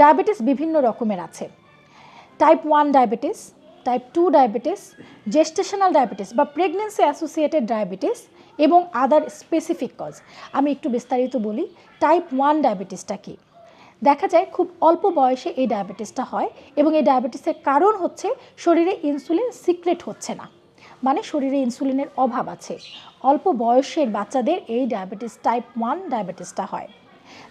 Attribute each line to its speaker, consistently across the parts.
Speaker 1: Diabetes বিভিন্ন রকমের আছে। Type one diabetes type two diabetes gestational diabetes বা প্রেগনেন্সি অ্যাসোসিয়েটেড ডায়াবেটিস এবং আদার স্পেসিফিক কজ আমি একটু বিস্তারিত বলি টাইপ ওয়ান ডায়াবেটিসটা কী? দেখা যায় খুব অল্প বয়সে এই ডায়াবেটিসটা হয় এবং এই ডায়াবেটিসের কারণ হচ্ছে শরীরে ইনসুলিন সিক্রেট হচ্ছে না। মানে শরীরে ইনসুলিনের অভাব আছে। অল্প বয়সের বাচ্চাদের এই ডায়াবেটিস টাইপ ওয়ান ডায়াবেটিসটা হয়।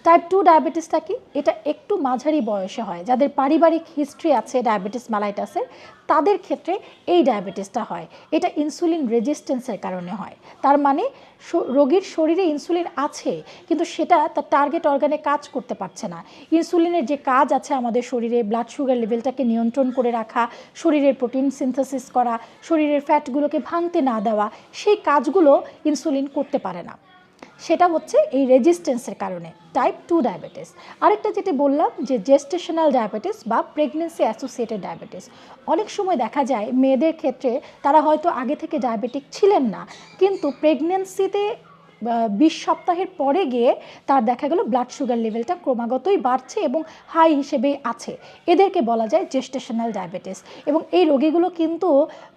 Speaker 1: টাইপ টু ডায়াবেটিসটা কি? এটা একটু মাঝারি বয়সে হয়। যাদের পারিবারিক হিস্ট্রি আছে ডায়াবেটিস মালাইটাসের তাদের ক্ষেত্রে এই ডায়াবেটিসটা হয়। এটা ইনসুলিন রেজিস্ট্যান্সের কারণে হয়। তার মানে রোগীর শরীরে ইনসুলিন আছে, কিন্তু সেটা তার টার্গেট অর্গানে কাজ করতে পারছে না। ইনসুলিনের যে কাজ আছে আমাদের শরীরে ব্লাড সুগার লেভেলটাকে নিয়ন্ত্রণ করে রাখা, শরীরের প্রোটিন সিনথেসিস করা, শরীরের ফ্যাটগুলোকে ভাঙতে না দেওয়া, সেই কাজগুলো ইনসুলিন করতে পারে না। সেটা হচ্ছে এই রেজিস্ট্যান্সের কারণে টাইপ টু ডায়াবেটিস আরেকটা যেটা বললাম যে জেস্টেশনাল ডায়াবেটিস বা প্রেগনেন্সি অ্যাসোসিয়েটেড ডায়াবেটিস অনেক সময় দেখা যায় মেয়েদের ক্ষেত্রে তারা হয়তো আগে থেকে ডায়াবেটিক ছিলেন না, কিন্তু প্রেগনেন্সিতে বিশ সপ্তাহের পরে গিয়ে তার দেখা গেল ব্লাড সুগার লেভেলটা ক্রমাগতই বাড়ছে এবং হাই হিসেবেই আছে। এদেরকে বলা যায় জেস্টেশনাল ডায়াবেটিস এবং এই রোগীগুলো কিন্তু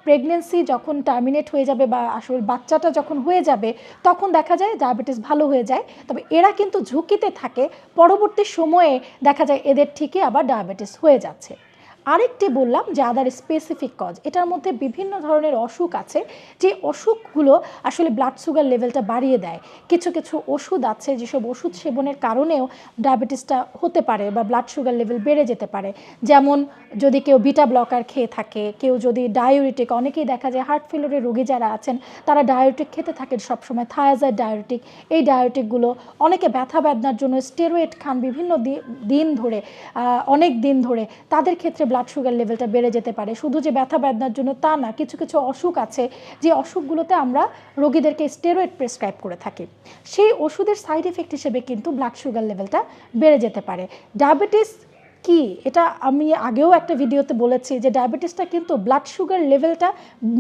Speaker 1: প্রেগনেন্সি যখন টার্মিনেট হয়ে যাবে বা আসলে বাচ্চাটা যখন হয়ে যাবে, তখন দেখা যায় ডায়াবেটিস ভালো হয়ে যায়। তবে এরা কিন্তু ঝুঁকিতে থাকে, পরবর্তী সময়ে দেখা যায় এদের ঠিকই আবার ডায়াবেটিস হয়ে যাচ্ছে। আরেকটি বললাম যে আদার স্পেসিফিক কজ এটার মধ্যে বিভিন্ন ধরনের অসুখ আছে, যে অসুখগুলো আসলে ব্লাড সুগার লেভেলটা বাড়িয়ে দেয়। কিছু কিছু ওষুধ আছে যেসব ওষুধ সেবনের কারণেও ডায়াবেটিসটা হতে পারে বা ব্লাড সুগার লেভেল বেড়ে যেতে পারে। যেমন যদি কেউ বিটা ব্লকার খেয়ে থাকে, কেউ যদি ডায়োরিটিক অনেকেই দেখা যায় হার্ট ফেলোরের রোগী যারা আছেন, তারা ডায়োটিক খেতে থাকেন সবসময় থায়াজার ডায়োটিক এই ডায়োটিকগুলো অনেকে ব্যথা বেদনার জন্য স্টেরয়েড খান বিভিন্ন দিন ধরে অনেক দিন ধরে, তাদের ক্ষেত্রে ব্লাড সুগার লেভেলটা বেড়ে যেতে পারে। শুধু যে ব্যথা বেদনার জন্য তা না, কিছু কিছু অসুখ আছে যে অসুখগুলোতে আমরা রোগীদেরকে স্টেরয়েড প্রেসক্রাইব করে থাকি। সেই ওষুধের সাইড এফেক্ট হিসেবে কিন্তু ব্লাড সুগার লেভেলটা বেড়ে যেতে পারে। ডায়াবেটিস কি? এটা আমি আগেও একটা ভিডিওতে বলেছি যে ডায়াবেটিসটা কিন্তু ব্লাড সুগার লেভেলটা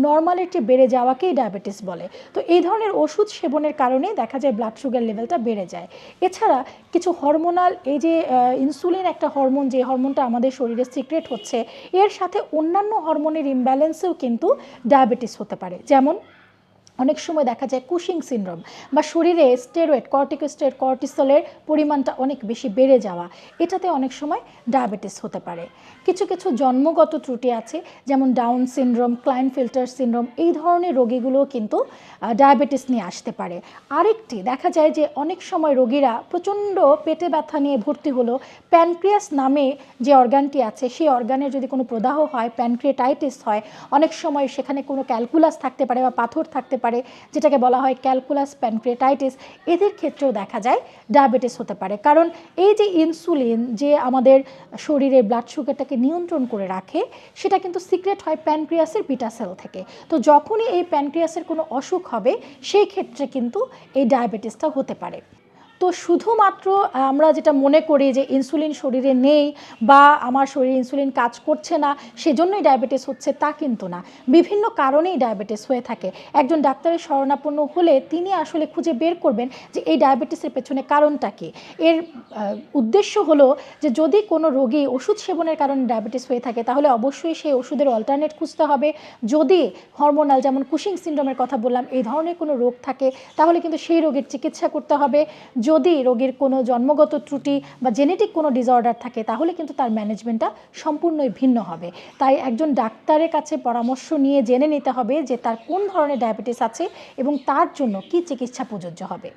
Speaker 1: নর্মালের চেয়ে বেড়ে যাওয়াকেই ডায়াবেটিস বলে। তো এই ধরনের ওষুধ সেবনের কারণেই দেখা যায় ব্লাড সুগার লেভেলটা বেড়ে যায়। এছাড়া কিছু হরমোনাল এই যে ইনসুলিন একটা হরমোন যে হরমোনটা আমাদের শরীরে সিক্রেট হচ্ছে, এর সাথে অন্যান্য হরমোনের ইমব্যালেন্সেও কিন্তু ডায়াবেটিস হতে পারে। যেমন অনেক সময় দেখা যায় কুশিং সিনড্রোম বা শরীরে স্টেরয়েড কর্টিকোস্টেরয়েড কর্টিসলের পরিমাণটা অনেক বেশি বেড়ে যাওয়া। এটাতে অনেক সময় ডায়াবেটিস হতে পারে। কিছু কিছু জন্মগত ত্রুটি আছে, যেমন down syndrome Klinefelter syndrome এই ধরনের রোগীগুলোও কিন্তু ডায়াবেটিস নিয়ে আসতে পারে। আরেকটি, দেখা যায় যে অনেক সময় রোগীরা প্রচণ্ড পেটে ব্যথা নিয়ে ভর্তি হলো, প্যানক্রিয়াস নামে যে অর্গানটি আছে, সেই অর্গানের যদি কোনো প্রদাহ হয়, প্যানক্রিয়েটাইটিস হয়, অনেক সময় সেখানে কোনো ক্যালকুলাস থাকতে পারে বা পাথর থাকতে পারে যেটাকে বলা হয় ক্যালকুলাস প্যানক্রিয়েটাইটিস এদের ক্ষেত্রেও দেখা যায় ডায়াবেটিস হতে পারে। কারণ এই যে ইনসুলিন যে আমাদের শরীরে ব্লাড সুগারটাকে নিয়ন্ত্রণ করে রাখে, সেটা কিন্তু সিক্রেট হয় প্যানক্রিয়াসের বিটা সেল থেকে। তো যখনই এই প্যানক্রিয়াসের কোনো অসুখ হবে, সেই ক্ষেত্রে কিন্তু এই ডায়াবেটিসটা হতে পারে। তো শুধুমাত্র আমরা যেটা মনে করি যে ইনসুলিন শরীরে নেই বা আমার শরীরে ইনসুলিন কাজ করছে না, সেজন্যই ডায়াবেটিস হচ্ছে তা কিন্তু না। বিভিন্ন কারণেই ডায়াবেটিস হয়ে থাকে। একজন ডাক্তারের শরণাপন্ন হলে তিনি আসলে খুঁজে বের করবেন যে এই ডায়াবেটিসের পেছনে কারণটা কী। এর উদ্দেশ্য হলো যে যদি কোনো রোগী ওষুধ সেবনের কারণে ডায়াবেটিস হয়ে থাকে, তাহলে অবশ্যই সেই ওষুধের অল্টারনেট খুঁজতে হবে। যদি হরমোনাল যেমন কুশিং সিন্ড্রোমের কথা বললাম, এই ধরনের কোনো রোগ থাকে, তাহলে কিন্তু সেই রোগের চিকিৎসা করতে হবে। যদি রোগীর কোনো জন্মগত ত্রুটি বা জেনেটিক কোনো ডিসঅর্ডার থাকে, তাহলে কিন্তু তার ম্যানেজমেন্টটা সম্পূর্ণই ভিন্ন হবে। তাই একজন ডাক্তারের কাছে পরামর্শ নিয়ে জেনে নিতে হবে যে তার কোন ধরনের ডায়াবেটিস আছে এবং তার জন্য কি চিকিৎসা প্রযোজ্য হবে।